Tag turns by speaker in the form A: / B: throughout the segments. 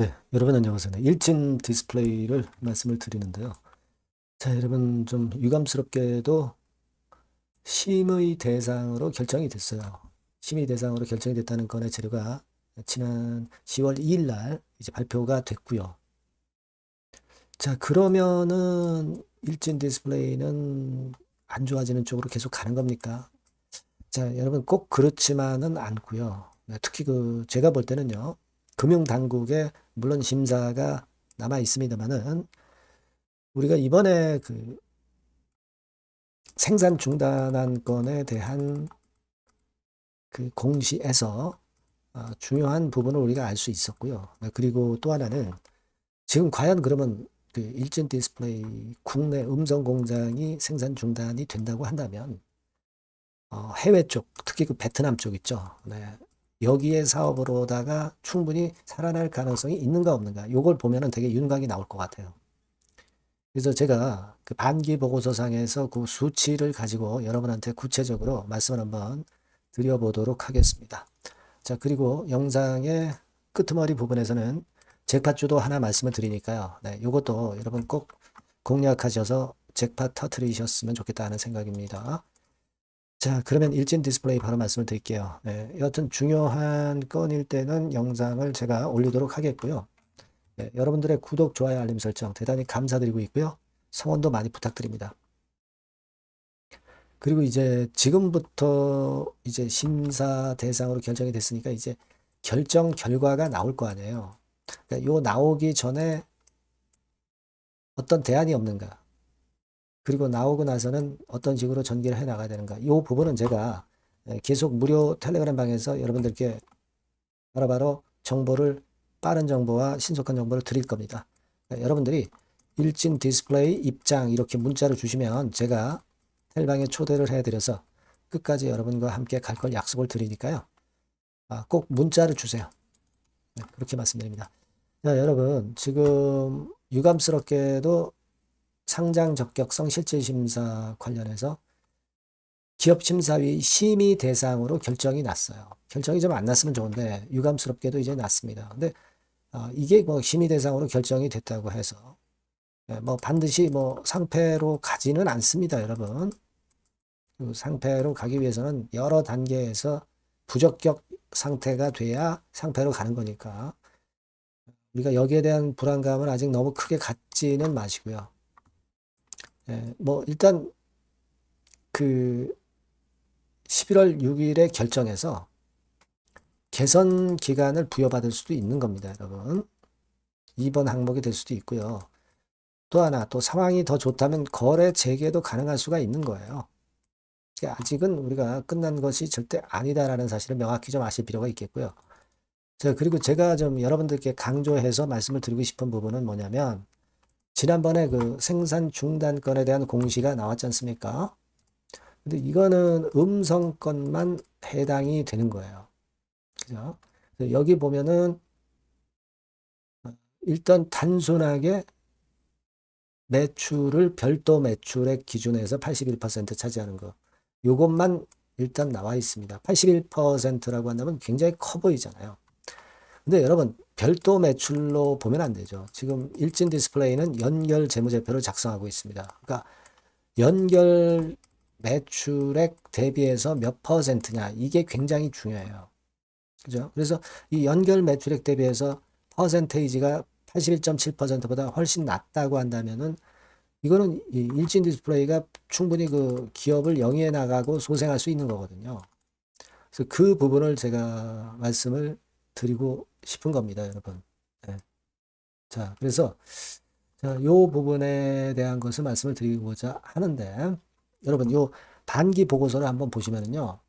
A: 네, 여러분 안녕하세요. 네, 일진 디스플레이를 말씀을 드리는데요. 자, 여러분 좀 유감스럽게도 심의 대상으로 결정이 됐어요. 심의 대상으로 결정이 됐다는 건의 재료가 지난 10월 2일 날 이제 발표가 됐고요. 자, 그러면은 일진 디스플레이는 안 좋아지는 쪽으로 계속 가는 겁니까? 자, 여러분 꼭 그렇지만은 않고요. 네, 특히 그 제가 볼 때는요. 금융당국에 물론 심사가 남아 있습니다만은 우리가 이번에 그 생산 중단한 건에 대한 그 공시에서 아, 중요한 부분을 우리가 알 수 있었고요. 네, 그리고 또 하나는 지금 과연 그러면 그 일진 디스플레이 국내 음성 공장이 생산 중단이 된다고 한다면 어, 해외 쪽, 특히 그 베트남 쪽 있죠. 네. 여기에 사업으로다가 충분히 살아날 가능성이 있는가 없는가. 요걸 보면은 되게 윤곽이 나올 것 같아요. 그래서 제가 그 반기 보고서상에서 그 수치를 가지고 여러분한테 구체적으로 말씀을 한번 드려보도록 하겠습니다. 자, 그리고 영상의 끄트머리 부분에서는 잭팟주도 하나 말씀을 드리니까요. 네, 요것도 여러분 꼭 공략하셔서 잭팟 터트리셨으면 좋겠다는 생각입니다. 자, 그러면 일진 디스플레이 바로 말씀을 드릴게요. 네, 여하튼 중요한 건일 때는 영상을 제가 올리도록 하겠고요. 네, 여러분들의 구독, 좋아요, 알림 설정 대단히 감사드리고 있고요. 성원도 많이 부탁드립니다. 그리고 이제 지금부터 이제 심사 대상으로 결정이 됐으니까 이제 결정 결과가 나올 거 아니에요. 그러니까 요 나오기 전에 어떤 대안이 없는가? 그리고 나오고 나서는 어떤 식으로 전개를 해 나가야 되는가? 이 부분은 제가 예, 계속 무료 텔레그램 방에서 여러분들께 바로바로 정보를 빠른 정보와 신속한 정보를 드릴 겁니다. 그러니까 여러분들이 일진 디스플레이 입장 이렇게 문자를 주시면 제가 텔방에 초대를 해드려서 끝까지 여러분과 함께 갈 걸 약속을 드리니까요. 아, 꼭 문자를 주세요. 네, 그렇게 말씀드립니다. 자, 여러분 지금 유감스럽게도 상장 적격성 실질 심사 관련해서 기업 심사위 심의 대상으로 결정이 났어요. 결정이 좀 안 났으면 좋은데 유감스럽게도 이제 났습니다. 근데 어, 이게 뭐 심의 대상으로 결정이 됐다고 해서 예, 뭐 반드시 뭐 상패로 가지는 않습니다, 여러분. 그 상패로 가기 위해서는 여러 단계에서 부적격 상태가 돼야 상패로 가는 거니까 우리가 여기에 대한 불안감을 아직 너무 크게 갖지는 마시고요. 예, 뭐 일단 그 11월 6일에 결정해서 개선 기간을 부여받을 수도 있는 겁니다, 여러분. 2번 항목이 될 수도 있고요. 또 하나, 또 상황이 더 좋다면 거래 재개도 가능할 수가 있는 거예요. 아직은 우리가 끝난 것이 절대 아니다라는 사실을 명확히 좀 아실 필요가 있겠고요. 자, 그리고 제가 좀 여러분들께 강조해서 말씀을 드리고 싶은 부분은 뭐냐면, 지난번에 그 생산 중단건에 대한 공시가 나왔지 않습니까? 근데 이거는 음성건만 해당이 되는 거예요. 그죠? 여기 보면은 일단 단순하게 매출을 별도 매출액 기준에서 81% 차지하는 거. 요것만 일단 나와 있습니다. 81%라고 한다면 굉장히 커 보이잖아요. 근데 여러분 별도 매출로 보면 안 되죠. 지금 일진 디스플레이는 연결 재무제표를 작성하고 있습니다. 그러니까 연결 매출액 대비해서 몇 퍼센트냐 이게 굉장히 중요해요. 그죠? 그래서 이 연결 매출액 대비해서 퍼센테이지가 81.7%보다 훨씬 낮다고 한다면은 이거는 이 일진 디스플레이가 충분히 그 기업을 영위해 나가고 소생할 수 있는 거거든요. 그래서 그 부분을 제가 말씀을 드리고 싶은 겁니다, 여러분. 네. 자, 그래서 자, 요 부분에 대한 것을 말씀을 드리고자 하는데 여러분 요 단기 보고서를 한번 보시면은요.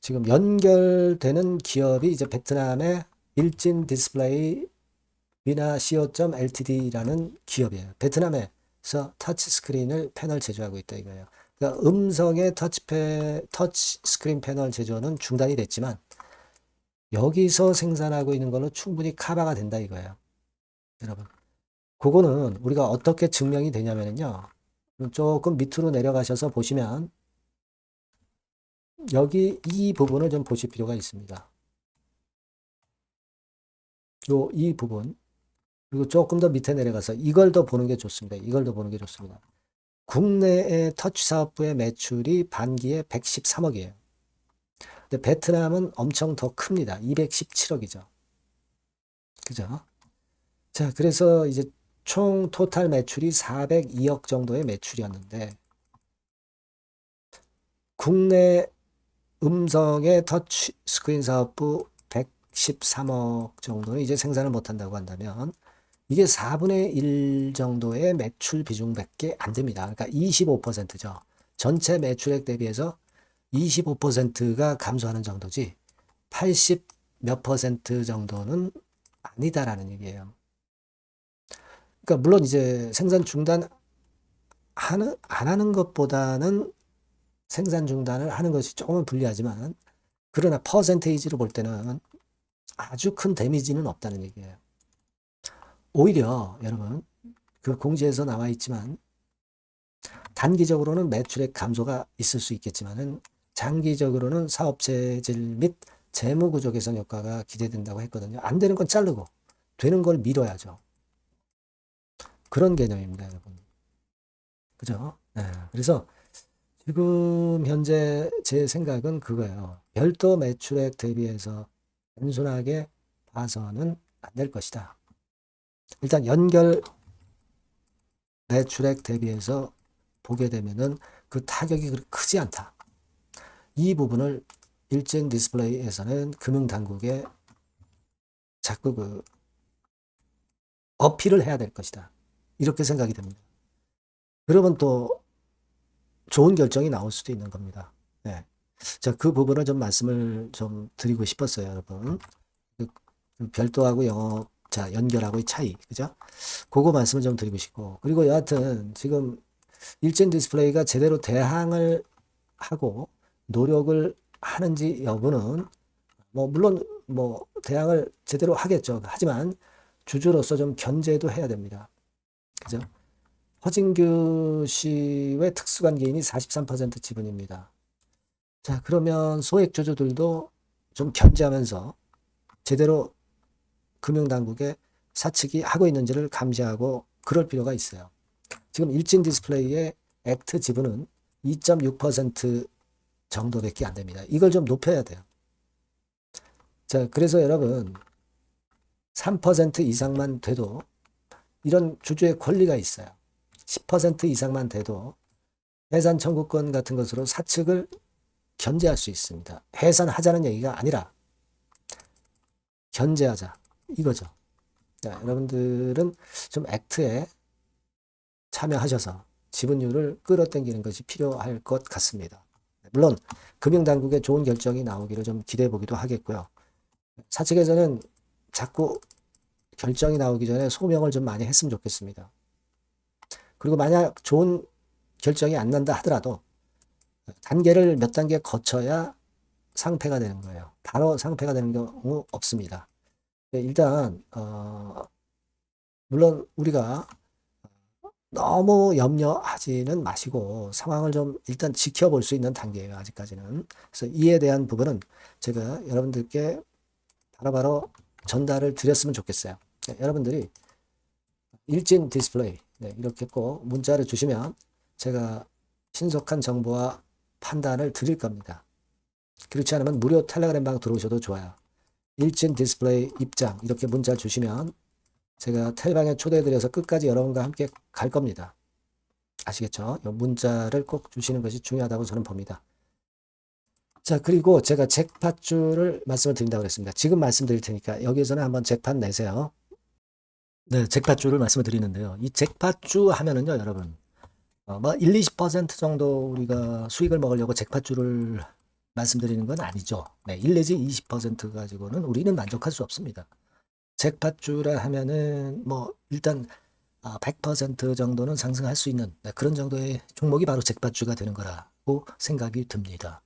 A: 지금 연결되는 기업이 이제 베트남의 일진 디스플레이 미나 co.ltd라는 기업이에요. 베트남에서 터치 스크린을 패널 제조하고 있다 이거예요. 그러니까 음성의 터치패, 터치 스크린 패널 제조는 중단이 됐지만 여기서 생산하고 있는 걸로 충분히 커버가 된다 이거예요. 여러분. 그거는 우리가 어떻게 증명이 되냐면요. 조금 밑으로 내려가셔서 보시면 여기 이 부분을 좀 보실 필요가 있습니다. 요 이 부분 그리고 조금 더 밑에 내려가서 이걸 더 보는 게 좋습니다. 이걸 더 보는 게 좋습니다. 국내의 터치 사업부의 매출이 반기에 113억이에요. 근데 베트남은 엄청 더 큽니다. 217억이죠. 그죠? 자, 그래서 이제 총 토탈 매출이 402억 정도의 매출이었는데 국내 음성의 터치 스크린 사업부 113억 정도는 이제 생산을 못한다고 한다면 이게 4분의 1 정도의 매출 비중밖에 안 됩니다. 그러니까 25%죠. 전체 매출액 대비해서 25%가 감소하는 정도지 80 몇 퍼센트 정도는 아니다라는 얘기예요. 그러니까 물론 이제 생산 중단 하는 안 하는 것보다는 생산 중단을 하는 것이 조금은 불리하지만 그러나 퍼센테이지로 볼 때는 아주 큰 데미지는 없다는 얘기예요. 오히려 여러분 그 공지에서 나와 있지만 단기적으로는 매출액 감소가 있을 수 있겠지만은 장기적으로는 사업 체질 및 재무 구조 개선 효과가 기대된다고 했거든요. 안 되는 건 자르고 되는 걸 밀어야죠. 그런 개념입니다, 여러분. 그죠? 네. 그래서 지금 현재 제 생각은 그거예요. 별도 매출액 대비해서 단순하게 봐서는 안 될 것이다. 일단 연결 매출액 대비해서 보게 되면은 그 타격이 그렇게 크지 않다. 이 부분을 일진 디스플레이에서는 금융당국에 자꾸 그 어필을 해야 될 것이다. 이렇게 생각이 됩니다. 그러면 또 좋은 결정이 나올 수도 있는 겁니다. 네. 자, 그 부분을 좀 말씀을 좀 드리고 싶었어요, 여러분. 그, 그 별도하고 영업, 자, 연결하고의 차이, 그죠? 그거 말씀을 좀 드리고 싶고. 그리고 여하튼 지금 일진 디스플레이가 제대로 대항을 하고 노력을 하는지 여부는 뭐, 물론 뭐, 대항을 제대로 하겠죠. 하지만 주주로서 좀 견제도 해야 됩니다. 그죠? 허진규 씨의 특수관계인이 43% 지분입니다. 자, 그러면 소액 주주들도 좀 견제하면서 제대로 금융당국에 사측이 하고 있는지를 감시하고 그럴 필요가 있어요. 지금 일진 디스플레이의 액트 지분은 2.6% 정도밖에 안 됩니다. 이걸 좀 높여야 돼요. 자, 그래서 여러분 3% 이상만 돼도 이런 주주의 권리가 있어요. 10% 이상만 돼도 해산 청구권 같은 것으로 사측을 견제할 수 있습니다. 해산하자는 얘기가 아니라 견제하자 이거죠. 자, 여러분들은 좀 액트에 참여하셔서 지분율을 끌어당기는 것이 필요할 것 같습니다. 물론 금융당국의 좋은 결정이 나오기를 좀 기대해 보기도 하겠고요. 사측에서는 자꾸 결정이 나오기 전에 소명을 좀 많이 했으면 좋겠습니다. 그리고 만약 좋은 결정이 안 난다 하더라도 단계를 몇 단계 거쳐야 상패가 되는 거예요. 바로 상패가 되는 경우 없습니다. 네, 일단 어, 물론 우리가 너무 염려하지는 마시고 상황을 좀 일단 지켜볼 수 있는 단계예요. 아직까지는. 그래서 이에 대한 부분은 제가 여러분들께 바로바로 전달을 드렸으면 좋겠어요. 네, 여러분들이 일진 디스플레이 네, 이렇게 꼭 문자를 주시면 제가 신속한 정보와 판단을 드릴 겁니다. 그렇지 않으면 무료 텔레그램 방 들어오셔도 좋아요. 일진 디스플레이 입장 이렇게 문자 주시면 제가 텔방에 초대해드려서 끝까지 여러분과 함께 갈 겁니다. 아시겠죠? 이 문자를 꼭 주시는 것이 중요하다고 저는 봅니다. 자, 그리고 제가 잭팟주를 말씀을 드린다고 그랬습니다. 지금 말씀드릴 테니까 여기에서는 한번 잭팟 내세요. 네, 잭팟주를 말씀을 드리는데요. 이 잭팟주 하면은요, 여러분. 어, 뭐 1, 20% 정도 우리가 수익을 먹으려고 잭팟주를 말씀드리는 건 아니죠. 네, 1 내지 20% 가지고는 우리는 만족할 수 없습니다. 잭팟주라 하면은 뭐 일단 100% 아, 정도는 상승할 수 있는 네, 그런 정도의 종목이 바로 잭팟주가 되는 거라고 생각이 듭니다.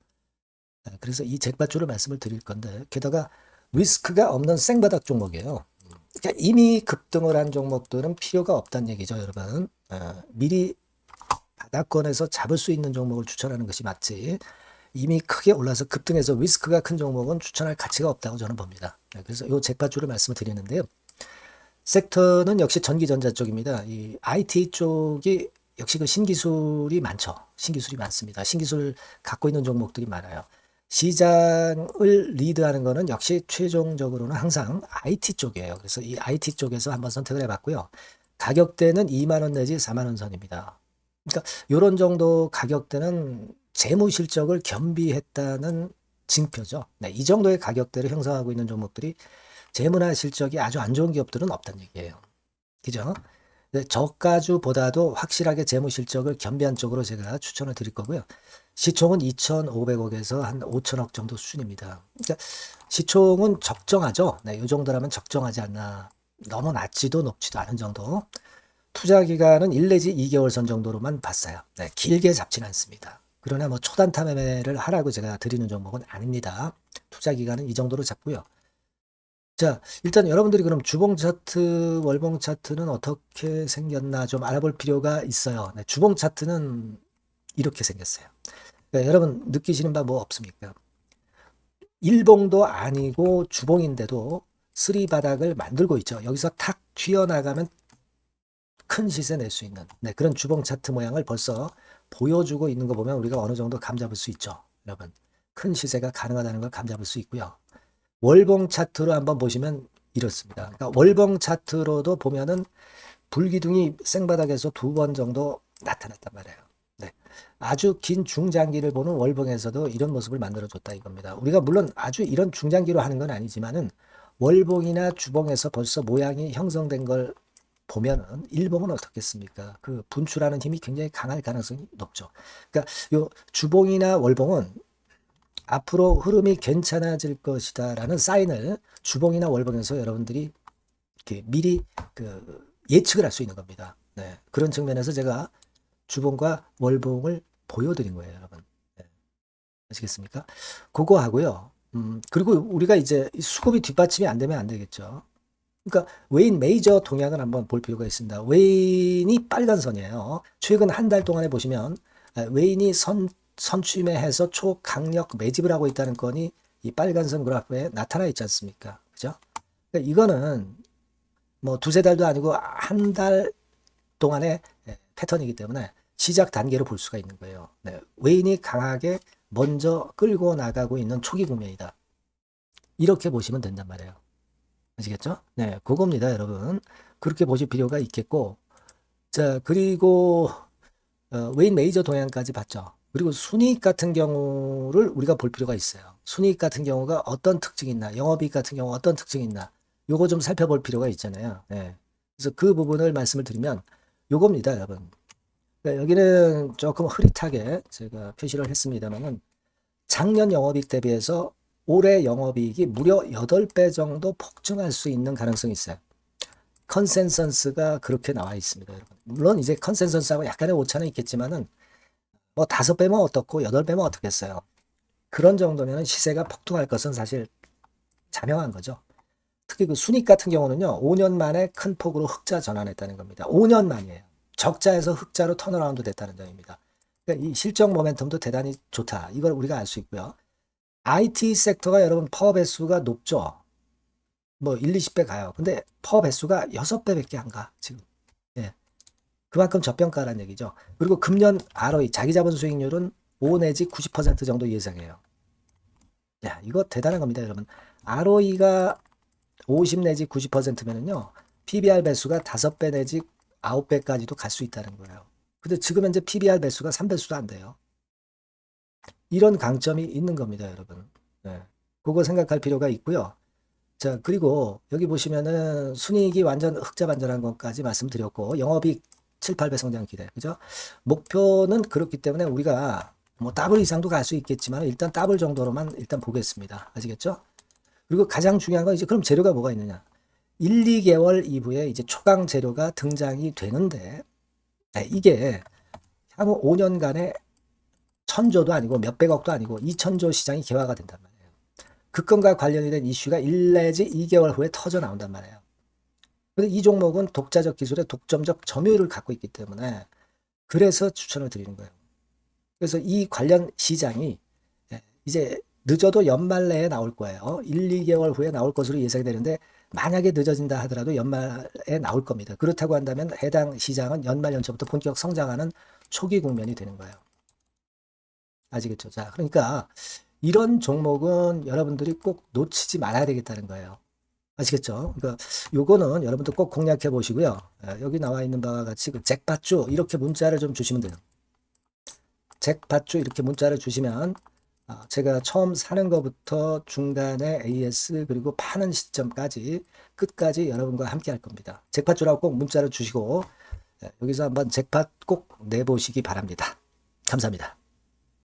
A: 네, 그래서 이 잭팟주를 말씀을 드릴 건데 게다가 리스크가 없는 생바닥 종목이에요. 그러니까 이미 급등을 한 종목들은 필요가 없다는 얘기죠, 여러분. 어, 미리 바닥권에서 잡을 수 있는 종목을 추천하는 것이 맞지. 이미 크게 올라서 급등해서 리스크가 큰 종목은 추천할 가치가 없다고 저는 봅니다. 네, 그래서 요 잭팟주를 말씀을 드리는데요. 섹터는 역시 전기전자 쪽입니다. 이 IT 쪽이 역시 그 신기술이 많죠. 신기술이 많습니다. 신기술 갖고 있는 종목들이 많아요. 시장을 리드하는 거는 역시 최종적으로는 항상 IT 쪽이에요. 그래서 이 IT 쪽에서 한번 선택을 해봤고요. 가격대는 2만 원 내지 4만 원 선입니다. 그러니까 이런 정도 가격대는 재무 실적을 겸비했다는 징표죠. 네, 이 정도의 가격대를 형성하고 있는 종목들이 재무나 실적이 아주 안 좋은 기업들은 없다는 얘기예요. 그죠? 네, 저가주보다도 확실하게 재무 실적을 겸비한 쪽으로 제가 추천을 드릴 거고요. 시총은 2,500억에서 한 5천억 정도 수준입니다. 그러니까 시총은 적정하죠. 네, 이 정도라면 적정하지 않나. 너무 낮지도 높지도 않은 정도. 투자 기간은 1 내지 2개월 선 정도로만 봤어요. 네, 길게 잡지는 않습니다. 그러나 뭐 초단타 매매를 하라고 제가 드리는 종목은 아닙니다. 투자 기간은 이 정도로 잡고요. 자, 일단 여러분들이 그럼 주봉 차트, 월봉 차트는 어떻게 생겼나 좀 알아볼 필요가 있어요. 네, 주봉 차트는 이렇게 생겼어요. 네, 여러분 느끼시는 바 뭐 없습니까? 일봉도 아니고 주봉인데도 쓰리 바닥을 만들고 있죠. 여기서 탁 튀어나가면 큰 시세 낼 수 있는 네, 그런 주봉 차트 모양을 벌써 보여주고 있는 거 보면 우리가 어느 정도 감잡을 수 있죠. 여러분 큰 시세가 가능하다는 걸 감잡을 수 있고요. 월봉 차트로 한번 보시면 이렇습니다. 그러니까 월봉 차트로도 보면은 불기둥이 생바닥에서 두 번 정도 나타났단 말이에요. 네. 아주 긴 중장기를 보는 월봉에서도 이런 모습을 만들어줬다 이겁니다. 우리가 물론 아주 이런 중장기로 하는 건 아니지만은 월봉이나 주봉에서 벌써 모양이 형성된 걸 보면은 일봉은 어떻겠습니까? 그 분출하는 힘이 굉장히 강할 가능성이 높죠. 그러니까 요 주봉이나 월봉은 앞으로 흐름이 괜찮아질 것이다라는 사인을 주봉이나 월봉에서 여러분들이 이렇게 미리 그 예측을 할 수 있는 겁니다. 네. 그런 측면에서 제가 주봉과 월봉을 보여드린 거예요, 여러분. 네. 아시겠습니까? 그거 하고요. 음, 그리고 우리가 이제 수급이 뒷받침이 안 되면 안 되겠죠. 그러니까 웨인 메이저 동향을 한번 볼 필요가 있습니다. 웨인이 빨간 선이에요. 최근 한 달 동안에 보시면 아, 웨인이 선 선취매해서 초강력 매집을 하고 있다는 건이 이 빨간 선 그래프에 나타나 있지 않습니까? 그죠? 그러니까 이거는 뭐 두세 달도 아니고 한 달 동안의 예, 패턴이기 때문에 시작 단계로 볼 수가 있는 거예요. 네, 웨인이 강하게 먼저 끌고 나가고 있는 초기 국면이다. 이렇게 보시면 된단 말이에요. 아시겠죠? 네, 그겁니다, 여러분. 그렇게 보실 필요가 있겠고, 자, 그리고 어, 웨인 메이저 동향까지 봤죠. 그리고 순이익 같은 경우를 우리가 볼 필요가 있어요. 순이익 같은 경우가 어떤 특징이 있나, 영업이익 같은 경우 어떤 특징이 있나, 요거 좀 살펴볼 필요가 있잖아요. 네. 그래서 그 부분을 말씀을 드리면 요겁니다, 여러분. 그러니까 여기는 조금 흐릿하게 제가 표시를 했습니다만은 작년 영업이익 대비해서 올해 영업이익이 무려 8배 정도 폭증할 수 있는 가능성이 있어요. 컨센서스가 그렇게 나와 있습니다, 여러분. 물론 이제 컨센서스하고 약간의 오차는 있겠지만은 뭐 다섯 배면 어떻고 여덟 배면 어떻겠어요. 그런 정도면 시세가 폭등할 것은 사실 자명한 거죠. 특히 그 순익 같은 경우는요, 5년 만에 큰 폭으로 흑자 전환했다는 겁니다. 5년 만이에요. 적자에서 흑자로 턴어라운드 됐다는 점입니다. 그러니까 이 실적 모멘텀도 대단히 좋다. 이걸 우리가 알 수 있고요. IT 섹터가 여러분 퍼 배수가 높죠. 뭐 1, 20배 가요. 근데 퍼 배수가 6배밖에 안 가, 지금. 예. 그만큼 저평가라는 얘기죠. 그리고 금년 ROE, 자기 자본 수익률은 5 내지 90% 정도 예상해요. 야, 이거 대단한 겁니다, 여러분. ROE가 50 내지 90%면은요, PBR 배수가 5배 내지 9배까지도 갈 수 있다는 거예요. 근데 지금 현재 PBR 배수가 3배수도 안 돼요. 이런 강점이 있는 겁니다, 여러분. 네. 그거 생각할 필요가 있고요. 자, 그리고 여기 보시면은 순이익이 완전 흑자 반전한 것까지 말씀드렸고, 영업이익 7, 8배 성장 기대. 그죠? 목표는 그렇기 때문에 우리가 뭐 더블 이상도 갈 수 있겠지만 일단 더블 정도로만 일단 보겠습니다. 아시겠죠? 그리고 가장 중요한 건 이제 그럼 재료가 뭐가 있느냐? 1, 2개월 이후에 이제 초강 재료가 등장이 되는데 네, 이게 향후 5년간의 천조도 아니고 몇백억도 아니고 2천조 시장이 개화가 된단 말이에요. 그 건과 관련이 된 이슈가 1 내지 2개월 후에 터져 나온단 말이에요. 근데 이 종목은 독자적 기술의 독점적 점유율을 갖고 있기 때문에 그래서 추천을 드리는 거예요. 그래서 이 관련 시장이 이제 늦어도 연말 내에 나올 거예요. 1, 2개월 후에 나올 것으로 예상이 되는데 만약에 늦어진다 하더라도 연말에 나올 겁니다. 그렇다고 한다면 해당 시장은 연말 연초부터 본격 성장하는 초기 국면이 되는 거예요. 아시겠죠? 자, 그러니까 이런 종목은 여러분들이 꼭 놓치지 말아야 되겠다는 거예요. 아시겠죠? 그러니까 요거는 여러분들 꼭 공략해 보시고요. 예, 여기 나와 있는 바와 같이 그 잭팟주 이렇게 문자를 좀 주시면 돼요. 잭팟주 이렇게 문자를 주시면 아, 제가 처음 사는 것부터 중간에 AS 그리고 파는 시점까지 끝까지 여러분과 함께 할 겁니다. 잭팟주라고 꼭 문자를 주시고 예, 여기서 한번 잭팟 꼭 내보시기 바랍니다. 감사합니다.